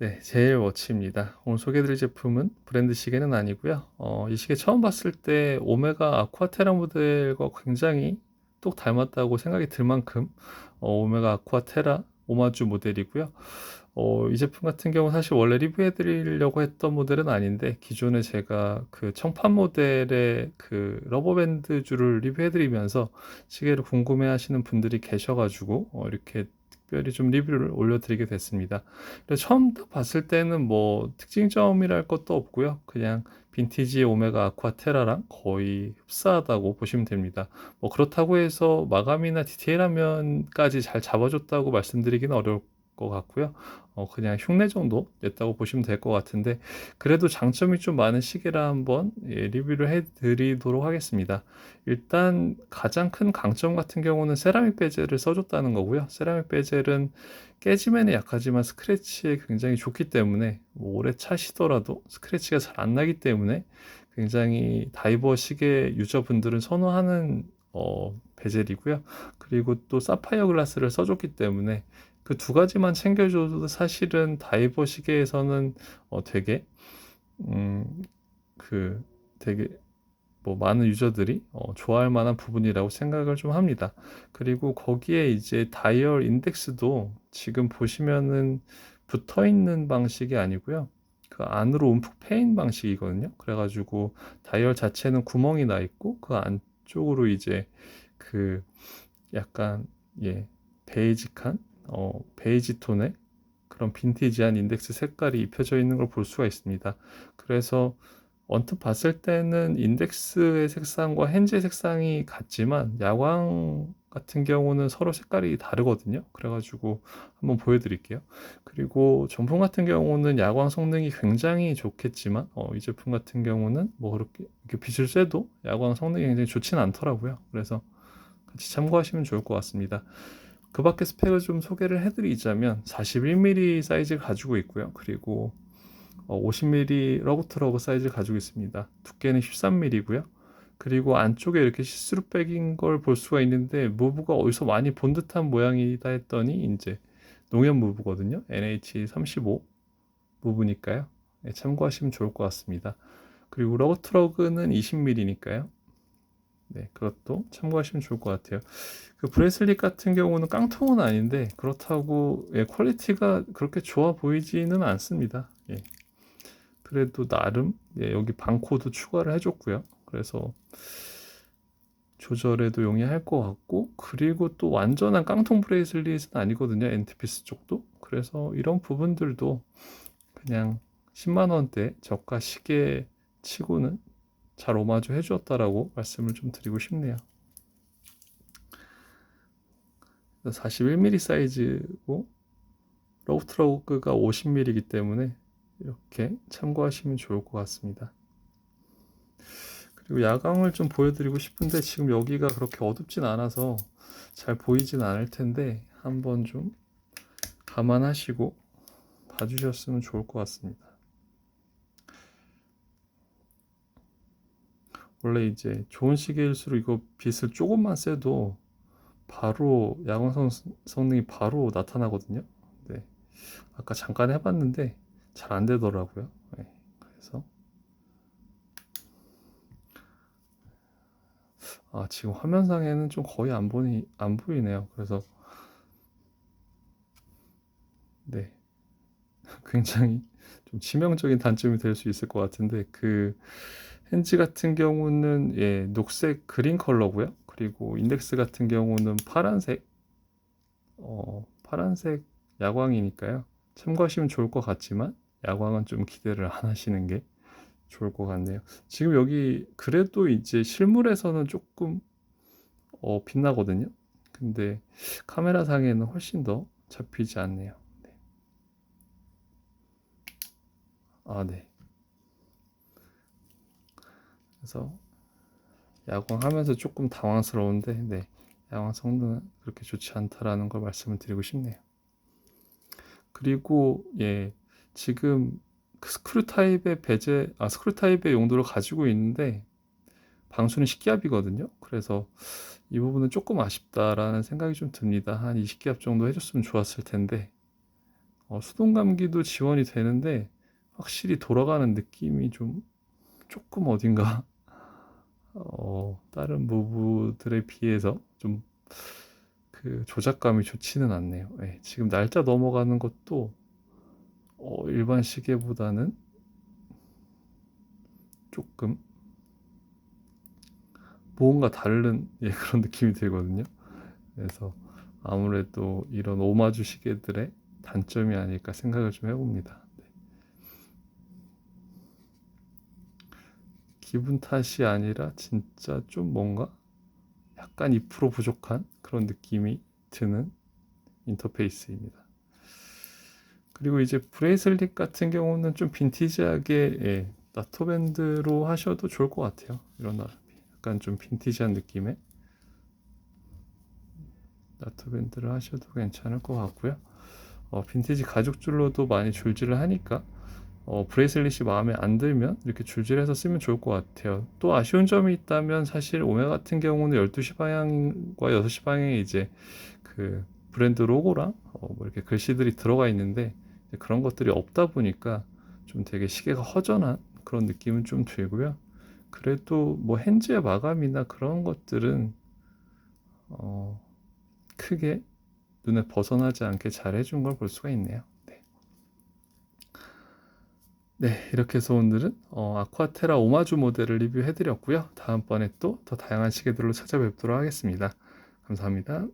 네, 제일 워치입니다. 오늘 소개해드릴 제품은 브랜드 시계는 아니고요. 어, 이 시계 처음 봤을 때 오메가 아쿠아테라 모델과 굉장히 똑 닮았다고 생각이 들 만큼 어, 오메가 아쿠아테라 오마주 모델이고요. 어, 이 제품 같은 경우 사실 원래 리뷰해드리려고 했던 모델은 아닌데 기존에 제가 그 청판 모델의 그 러버밴드 줄을 리뷰해드리면서 시계를 궁금해하시는 분들이 계셔가지고 어, 이렇게 특별히 좀 리뷰를 올려드리게 됐습니다. 처음 봤을 때는 뭐 특징점이랄 것도 없고요. 그냥 빈티지 오메가 아쿠아테라랑 거의 흡사하다고 보시면 됩니다. 뭐 그렇다고 해서 마감이나 디테일하면까지 잘 잡아줬다고 말씀드리기는 어려울 것 같고요. 어, 그냥 흉내 정도 냈다고 보시면 될 것 같은데 그래도 장점이 좀 많은 시계라 한번 예, 리뷰를 해드리도록 하겠습니다. 일단 가장 큰 강점 같은 경우는 세라믹 베젤을 써줬다는 거고요. 세라믹 베젤은 깨지면에 약하지만 스크래치에 굉장히 좋기 때문에 뭐 오래 차시더라도 스크래치가 잘 안 나기 때문에 굉장히 다이버 시계 유저분들은 선호하는 어, 베젤이고요. 그리고 또 사파이어 글라스를 써줬기 때문에 그 두 가지만 챙겨줘도 사실은 다이버 시계에서는 어, 되게 음, 그 되게 뭐 많은 유저들이 어, 좋아할 만한 부분이라고 생각을 좀 합니다. 그리고 거기에 이제 다이얼 인덱스도 지금 보시면은 붙어 있는 방식이 아니고요. 그 안으로 움푹 패인 방식이거든요. 그래가지고 다이얼 자체는 구멍이 나 있고 그 안쪽으로 이제 그 약간 예 베이직한 어 베이지 톤의 그런 빈티지한 인덱스 색깔이 입혀져 있는 걸 볼 수가 있습니다. 그래서 언뜻 봤을 때는 인덱스의 색상과 핸즈의 색상이 같지만 야광 같은 경우는 서로 색깔이 다르거든요. 그래가지고 한번 보여드릴게요. 그리고 전품 같은 경우는 야광 성능이 굉장히 좋겠지만 어, 이 제품 같은 경우는 뭐 그렇게 빛을 쐬도 야광 성능이 굉장히 좋지는 않더라고요. 그래서 같이 참고하시면 좋을 것 같습니다. 그 밖에 스펙을 좀 소개를 해드리자면 41mm 사이즈를 가지고 있고요. 그리고 50mm 어, 러그트러그 사이즈를 가지고 있습니다. 두께는 13mm고요. 그리고 안쪽에 이렇게 시스루 백인 걸 볼 수가 있는데 무브가 어디서 많이 본 듯한 모양이다 했더니 이제 농협 무브거든요. NH35 무브니까요. 네, 참고하시면 좋을 것 같습니다. 그리고 러그트러그는 20mm니까요. 네, 그것도 참고하시면 좋을 것 같아요. 그 브레슬릿 같은 경우는 깡통은 아닌데 그렇다고 예, 퀄리티가 그렇게 좋아 보이지는 않습니다. 예. 그래도 나름 예, 여기 방코드 추가를 해줬고요. 그래서 조절에도 용이할 것 같고 그리고 또 완전한 깡통 브레이슬릿은 아니거든요. 엔티피스 쪽도. 그래서 이런 부분들도 그냥 10만 원대 저가 시계 치고는 잘 오마주 해주었다라고 말씀을 좀 드리고 싶네요. 41mm 사이즈고 로우트러그가 50mm이기 때문에 이렇게 참고하시면 좋을 것 같습니다. 그리고 야광을 좀 보여드리고 싶은데 지금 여기가 그렇게 어둡진 않아서 잘 보이진 않을 텐데 한번 좀 감안하시고 봐주셨으면 좋을 것 같습니다. 원래 이제 좋은 시계일수록 이거 빛을 조금만 쐬도 바로 야광 성능이 바로 나타나거든요. 네. 아까 잠깐 해봤는데 잘 안 되더라고요. 네. 그래서 아 지금 화면상에는 좀 거의 안 보니 안 보이네요. 그래서 네 굉장히 좀 치명적인 단점이 될 수 있을 것 같은데 그 핸즈 같은 경우는 예, 녹색 그린 컬러고요. 그리고 인덱스 같은 경우는 파란색 어, 파란색 야광이니까요. 참고하시면 좋을 것 같지만 야광은 좀 기대를 안 하시는 게 좋을 것 같네요. 지금 여기 그래도 이제 실물에서는 조금 어, 빛나거든요. 근데 카메라 상에는 훨씬 더 잡히지 않네요. 네. 아, 네. 그래서 야광하면서 조금 당황스러운데 네, 야광 성능은 그렇게 좋지 않다라는 걸 말씀을 드리고 싶네요. 그리고 예, 지금 그 스크류 타입의 배제, 아 스크류 타입의 용도를 가지고 있는데 방수는 식기압이거든요. 그래서 이 부분은 조금 아쉽다라는 생각이 좀 듭니다. 한 20기압 정도 해줬으면 좋았을 텐데 어, 수동 감기도 지원이 되는데 확실히 돌아가는 느낌이 좀 조금 어딘가 어, 다른 무브들에 비해서 좀 그 조작감이 좋지는 않네요. 예, 지금 날짜 넘어가는 것도 어, 일반 시계보다는 조금 뭔가 다른 예, 그런 느낌이 들거든요. 그래서 아무래도 이런 오마주 시계들의 단점이 아닐까 생각을 좀 해봅니다. 기분 탓이 아니라 진짜 좀 뭔가 약간 2% 부족한 그런 느낌이 드는 인터페이스입니다. 그리고 이제 브레이슬릿 같은 경우는 좀 빈티지하게 예, 나토밴드로 하셔도 좋을 것 같아요. 이런 약간 좀 빈티지한 느낌의 나토밴드를 하셔도 괜찮을 것 같고요. 어, 빈티지 가죽줄로도 많이 줄질을 하니까 어, 브레이슬릿이 마음에 안 들면 이렇게 줄질해서 쓰면 좋을 것 같아요. 또 아쉬운 점이 있다면 사실 오메 같은 경우는 12시 방향과 6시 방향에 이제 그 브랜드 로고랑 어, 뭐 이렇게 글씨들이 들어가 있는데 그런 것들이 없다 보니까 좀 되게 시계가 허전한 그런 느낌은 좀 들고요. 그래도 뭐 핸즈의 마감이나 그런 것들은 어, 크게 눈에 벗어나지 않게 잘 해준 걸 볼 수가 있네요. 네. 네, 이렇게 해서 오늘은 어, 아쿠아테라 오마주 모델을 리뷰해 드렸고요. 다음번에 또 더 다양한 시계들로 찾아뵙도록 하겠습니다. 감사합니다.